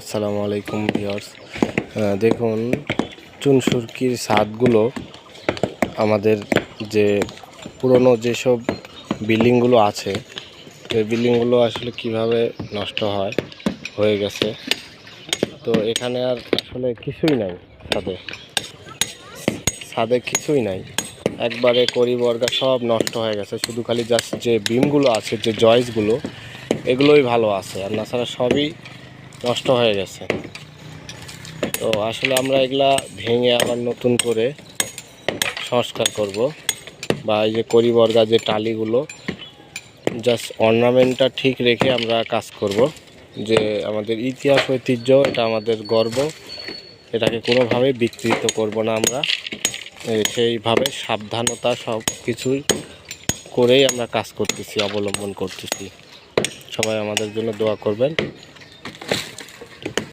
আসসালামু আলাইকুম ভিউয়ার্স। দেখুন চুনসুরকির ছাদগুলো আমাদের যে পুরনো যেসব বিল্ডিংগুলো আছে, এই বিল্ডিংগুলো আসলে কীভাবে নষ্ট হয়, হয়ে গেছে। তো এখানে আর আসলে কিছুই নাই ছাদে। ছাদে কিছুই নাই। একবারে করি বর্গা সব নষ্ট হয়ে গেছে। শুধু খালি জাস্ট যে বিমগুলো আছে, যে জয়েসগুলো এগুলোই ভালো আছে। আর তাছাড়া সবই নষ্ট হয়ে গেছে। তো আসলে আমরা এগুলা ভেঙে আবার নতুন করে সংস্কার করব। বা এই যে করি বর্গা যে টালিগুলো জাস্ট অর্নামেন্টটা ঠিক রেখে আমরা কাজ করব। যে আমাদের ইতিহাস, ঐতিহ্য, এটা আমাদের গর্ব, এটাকে কোনোভাবেই বিকৃত করব না আমরা। সেইভাবে সাবধানতা সব কিছুই করেই আমরা কাজ করতেছি, অবলম্বন করতেছি। সবাই আমাদের জন্য দোয়া করবেন।